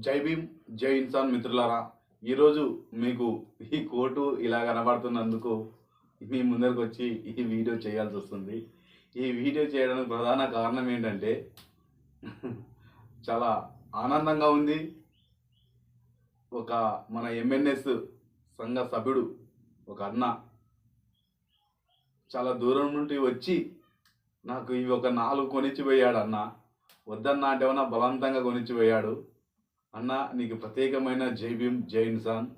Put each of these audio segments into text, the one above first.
జై భీమ్ జై ఇన్సాన్ మిత్రులారా. ఈరోజు మీకు ఈ కోటు ఇలా కనబడుతున్నందుకు మీ ముందరికి వచ్చి ఈ వీడియో చేయాల్సి వస్తుంది. ఈ వీడియో చేయడానికి ప్రధాన కారణం ఏంటంటే చాలా ఆనందంగా ఉంది. ఒక మన ఎంఎన్ఎస్ సంఘ సభ్యుడు ఒక అన్న చాలా దూరం నుండి వచ్చి నాకు ఇవి ఒక నాలుగు కొనిచ్చిపోయాడు అన్న. వద్దన్న అంటే ఏమన్నా బలవంతంగా కొనిచ్చిపోయాడు. అన్న నీకు ప్రత్యేకమైన జై భీమ్ జై ఇన్సాన్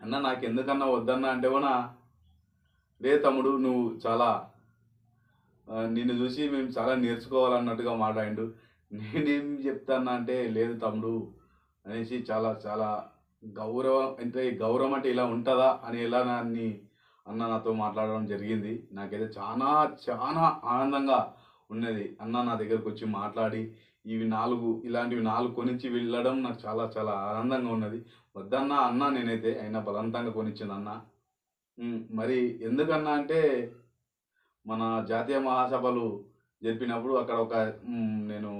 అన్న నాకు ఎందుకన్నా వద్దన్నా అంటే కూడా లే తమ్ముడు నువ్వు చాలా నిన్ను చూసి మేము చాలా నేర్చుకోవాలన్నట్టుగా మాట్లాడిండు నేనేం చెప్తానా అంటే లేదు తమ్ముడు అనేసి చాలా చాలా గౌరవం అంటే గౌరవం అంటే ఇలా ఉంటుందా అని ఎలా నాన్ని అన్న నాతో మాట్లాడడం జరిగింది. నాకైతే చాలా చాలా ఆనందంగా ఉన్నది. అన్న నా దగ్గరకు వచ్చి మాట్లాడి ఇవి నాలుగు ఇలాంటివి నాలుగు కొనిచ్చి వెళ్ళడం నాకు చాలా చాలా ఆనందంగా ఉన్నది. వద్దన్నా అన్న నేనైతే అయినా బలవంతంగా కొనిచ్చింది అన్న. మరి ఎందుకన్నా అంటే మన జాతీయ మహాసభలు జరిపినప్పుడు అక్కడ ఒక నేను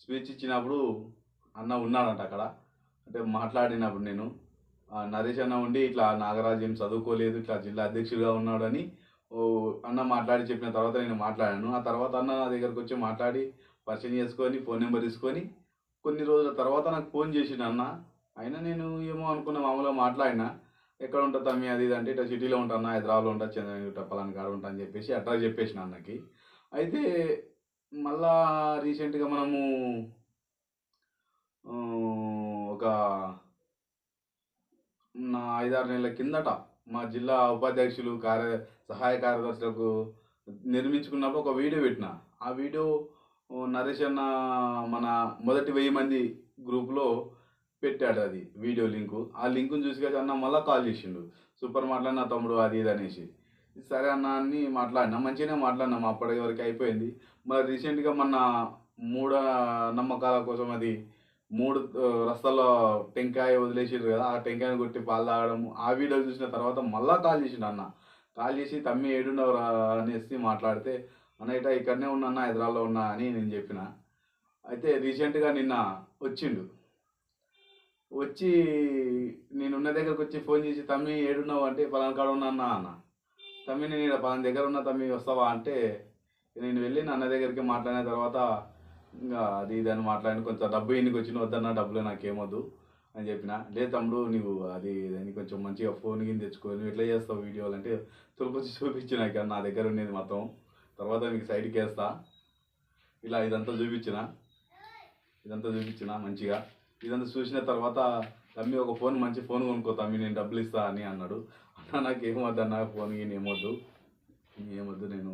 స్పీచ్ ఇచ్చినప్పుడు అన్న ఉన్నాడంట అక్కడ. అంటే మాట్లాడినప్పుడు నేను నరేష్ అన్న ఉండి ఇట్లా నాగరాజు ఏం చదువుకోలేదు ఇట్లా జిల్లా అధ్యక్షుడిగా ఉన్నాడని ఓ అన్న మాట్లాడి చెప్పిన తర్వాత నేను మాట్లాడాను. ఆ తర్వాత అన్న నా దగ్గరకు వచ్చి మాట్లాడి పరిచయం చేసుకొని ఫోన్ నెంబర్ తీసుకొని కొన్ని రోజుల తర్వాత నాకు ఫోన్ చేసిండు అన్న. అయినా నేను ఏమో అనుకున్న మామూలుగా మాట్లాడినా. ఎక్కడ ఉంటా తమ్మి అది ఇది అంటే ఇట్లా సిటీలో ఉంటాను హైదరాబాద్లో ఉంటా చంద్రగిరి పలాని కాడ ఉంటా అని చెప్పేసి అడ్రస్ చెప్పేసిన అన్నకి. అయితే మళ్ళా రీసెంట్గా మనము ఒక నా ఐదారు నెలల కిందట మా జిల్లా ఉపాధ్యక్షులు కార్య సహాయ కార్యదర్శులకు నిర్మించుకున్నప్పుడు ఒక వీడియో పెట్టిన. ఆ వీడియో నరేష్ అన్న మన మొదటి వెయ్యి మంది గ్రూప్లో పెట్టాడు అది వీడియో లింకు ఆ లింకుని చూసి కదా అన్న మళ్ళీ కాల్ చేసిండు. సూపర్ మాట్లాడిన తమ్ముడు అది ఇది అనేసి. సరే అన్న అని మాట్లాడినా. మంచిగానే మాట్లాడినాం. అప్పటి వరకు అయిపోయింది. మరి రీసెంట్గా మన మూఢ నమ్మకాల కోసం అది మూడు రస్తాల్లో టెంకాయ వదిలేసారు కదా ఆ టెంకాయని కొట్టి పాలు తాగడం ఆ వీడియో చూసిన తర్వాత మళ్ళీ కాల్ చేసిండు అన్న. కాల్ చేసి తమ్మి ఏడున్నవరా అనేసి మాట్లాడితే అన్న ఇట ఇక్కడనే ఉన్నా అన్న హైదరాబాద్లో ఉన్నా అని నేను చెప్పిన. అయితే రీసెంట్గా నిన్న వచ్చిండు. వచ్చి నేను ఉన్న దగ్గరకు వచ్చి ఫోన్ చేసి తమ్మి ఏడున్నావు అంటే పలానా కాడ ఉన్నా అన్న అన్న. తమ్మి నేను ఇక్కడ పలానా దగ్గర ఉన్నా తమ్మి వస్తావా? అంటే నేను వెళ్ళి నాన్న దగ్గరికి మాట్లాడిన తర్వాత ఇంకా అది ఇది అని మాట్లాడి కొంచెం డబ్బు ఎన్నికి వచ్చిన వద్దన్న డబ్బులు నాకేమొద్దు అని చెప్పిన. లేదు తమ్ముడు నువ్వు అది దాన్ని కొంచెం మంచిగా ఫోన్ కింద తెచ్చుకో నువ్వు ఎట్లా చేస్తావు వీడియోలు? అంటే తొలికొచ్చి చూపించిన నాకు నా దగ్గర ఉండేది మొత్తం. తర్వాత నీకు సైడ్కి వేస్తా. ఇలా ఇదంతా చూపించిన. ఇదంతా చూపించిన మంచిగా. ఇదంతా చూసిన తర్వాత తమ్మి ఒక ఫోన్ మంచి ఫోన్ కొనుక్కో తమ్మి నేను డబ్బులు ఇస్తా అని అన్నాడు. అన్న నాకు ఏమొద్దు అన్న ఫోన్ గిన్ ఏమొద్దు. ఏమొద్దు నేను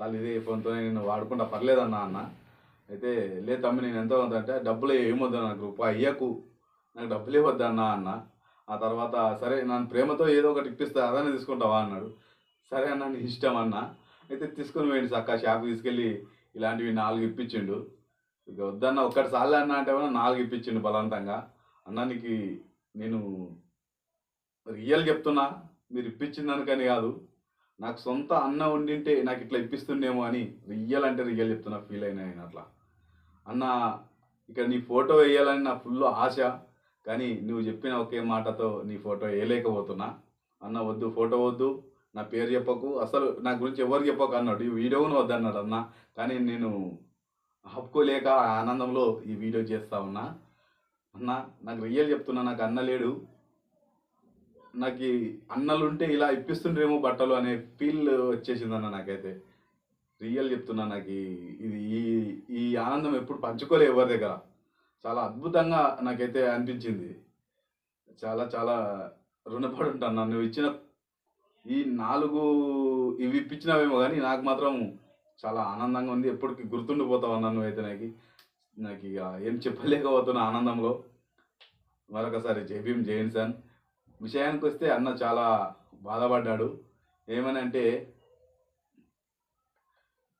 వాళ్ళు ఇదే ఫోన్తో నేను వాడుకుంటా పర్లేదన్నా అన్న అయితే లే తమ్మి నేను ఎంతో అంటే డబ్బులు ఏమొద్దు నాకు రూపాయి అయ్యకు. నాకు డబ్బులు వద్దన్నా అన్న. ఆ తర్వాత సరే నన్ను ప్రేమతో ఏదో ఒకటి ఇప్పిస్తా అదనే తీసుకుంటావా అన్నాడు. సరే అన్న నీ ఇష్టం అన్నా. అయితే తీసుకొని పోయింది చక్క షాప్ తీసుకెళ్ళి ఇలాంటివి నాలుగు ఇప్పించిండు. ఇక వద్దన్న ఒక్కటి సార్లు అన్న అంటే నాలుగు ఇప్పించిండు బలవంతంగా. అన్నానికి నేను రియల్ చెప్తున్నా మీరు ఇప్పించిందనుకని కాదు. నాకు సొంత అన్న ఉండింటే నాకు ఇట్లా ఇప్పిస్తుండేమో అని రియల్ అంటే రియల్ చెప్తున్నా ఫీల్ అయినా నేను అట్లా. అన్న ఇక్కడ నీ ఫోటో వేయాలని నా ఫుల్ ఆశ కానీ నువ్వు చెప్పిన ఒకే మాటతో నీ ఫోటో వేయలేకపోతున్నా. అన్న వద్దు ఫోటో వద్దు. నా పేరు చెప్పకు. అసలు నా గురించి ఎవరు చెప్పకు అన్నాడు. ఈ వీడియోను వద్దన్నాడు అన్న. కానీ నేను ఆపుకోలేక ఆ ఆనందంలో ఈ వీడియో చేస్తా ఉన్నా. అన్న నాకు రియల్ చెప్తున్నా నాకు అన్న లేడు. నాకు అన్నలుంటే ఇలా ఇప్పిస్తుండ్రేమో బట్టలు అనే ఫీల్ వచ్చేసింది అన్న నాకైతే. రియల్ చెప్తున్నా నాకు ఇది ఈ ఈ ఆనందం ఎప్పుడు పంచుకోలే ఎవరి దగ్గర. చాలా అద్భుతంగా నాకైతే అనిపించింది. చాలా చాలా రుణపడి ఉంటాను నన్ను ఇచ్చిన ఈ నాలుగు ఇవి ఇప్పించినవేమో కానీ నాకు మాత్రం చాలా ఆనందంగా ఉంది. ఎప్పటికీ గుర్తుండిపోతావు నన్ను అయితే నాకు? నాకు ఇక ఏం చెప్పలేకపోతున్నా ఆనందంలో. మరొకసారి జై భీమ్ జై విషయానికి వస్తే అన్న చాలా బాధపడ్డాడు. ఏమని అంటే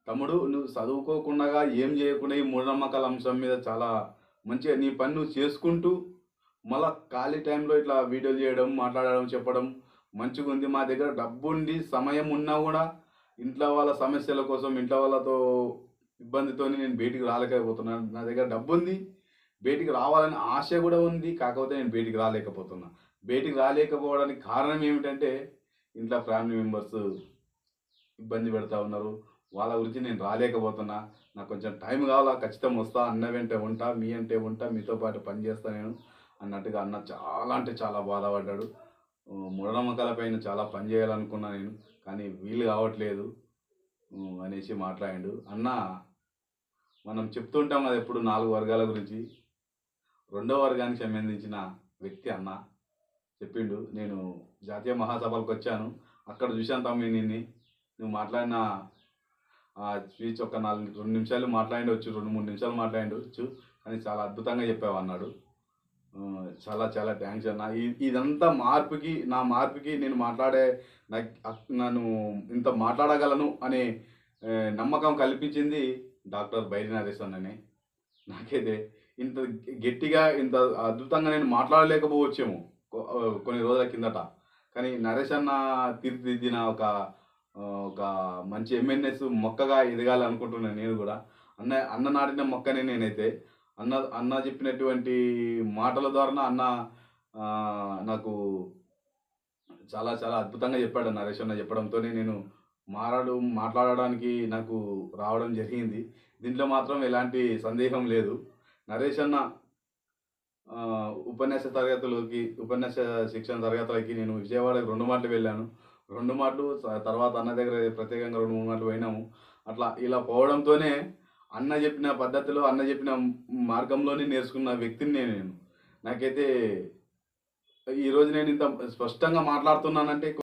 తమ్ముడు నువ్వు చదువుకోకుండా ఏం చేయకుండా ఈ మూఢనమ్మకాల అంశం మీద చాలా మంచిగా నీ పని నువ్వు చేసుకుంటూ మళ్ళా ఖాళీ టైంలో ఇట్లా వీడియోలు చేయడం మాట్లాడడం చెప్పడం మంచిగా ఉంది మా దగ్గర డబ్బు ఉండి సమయం ఉన్నా కూడా ఇంట్లో వాళ్ళ సమస్యల కోసం ఇంట్లో వాళ్ళతో ఇబ్బందితో నేను బయటికి రాలేకపోతున్నాను నా దగ్గర డబ్బు ఉంది బయటికి రావాలని ఆశ కూడా ఉంది కాకపోతే నేను బయటికి రాలేకపోతున్నా. బయటికి రాలేకపోవడానికి కారణం ఏమిటంటే ఇంట్లో ఫ్యామిలీ మెంబర్స్ ఇబ్బంది పెడతా ఉన్నారు. వాళ్ళ గురించి నేను రాలేకపోతున్నా. నాకు కొంచెం టైం కావాలా ఖచ్చితం వస్తా అన్న వెంటే ఉంటా మీ అంటే ఉంటా మీతో పాటు పని చేస్తా నేను అన్నట్టుగా అన్న చాలా అంటే చాలా బాధపడ్డాడు. ఆ, మూఢనమ్మకాల పైన చాలా పని చేయాలనుకున్నా నేను కానీ వీలు కావట్లేదు అనేసి మాట్లాడిండు. అన్న మనం చెప్తుంటాం కదా ఎప్పుడు నాలుగు వర్గాల గురించి. రెండో వర్గానికి సంబంధించిన వ్యక్తి అన్న చెప్పిండు. నేను జాతీయ మహాసభలకు వచ్చాను. అక్కడ చూశాను తమ్మి నిన్ను. నువ్వు మాట్లాడిన ఆ స్పీచ్ ఒక నాలుగు రెండు నిమిషాలు మాట్లాడవచ్చు రెండు మూడు నిమిషాలు మాట్లాడవచ్చు కానీ చాలా అద్భుతంగా చెప్పావు అన్నాడు. చాలా చాలా థ్యాంక్స్ అన్న. ఇదంతా మార్పుకి నా మార్పుకి నేను మాట్లాడే నాకు నన్ను ఇంత మాట్లాడగలను అనే నమ్మకం కల్పించింది డాక్టర్ బైరి నరేష్ అన్ననే. నాకైతే ఇంత గట్టిగా ఇంత అద్భుతంగా నేను మాట్లాడలేకపోవచ్చేమో కొన్ని రోజుల కిందట. కానీ నరేష్ అన్న తీర్చిదిద్దిన ఒక ఒక మంచి ఎంఎన్ఎస్ మొక్కగా ఎదగాలనుకుంటున్నాను నేను కూడా. అన్న అన్న నాటిన మొక్కనే నేనైతే. అన్న అన్న చెప్పినటువంటి మాటల ద్వారా అన్న నాకు చాలా చాలా అద్భుతంగా చెప్పాడు నరేష్ అన్న చెప్పడంతోనే. నేను మారాడు మాట్లాడడానికి నాకు రావడం జరిగింది. దీంట్లో మాత్రం ఎలాంటి సందేహం లేదు. నరేష్ అన్న ఉపన్యాస తరగతులకి ఉపన్యాస శిక్షణ తరగతులకి నేను విజయవాడకి రెండు మాటలు వెళ్ళాను. రెండు మాటలు తర్వాత అన్న దగ్గర ప్రత్యేకంగా రెండు మూడు మాటలు పోయినాము. అట్లా ఇలా పోవడంతోనే అన్న చెప్పిన పద్ధతిలో అన్న చెప్పిన మార్గంలోనే నేర్చుకున్న వ్యక్తిని నేను. నాకైతే ఈరోజు నేను ఇంత స్పష్టంగా మాట్లాడుతున్నానంటే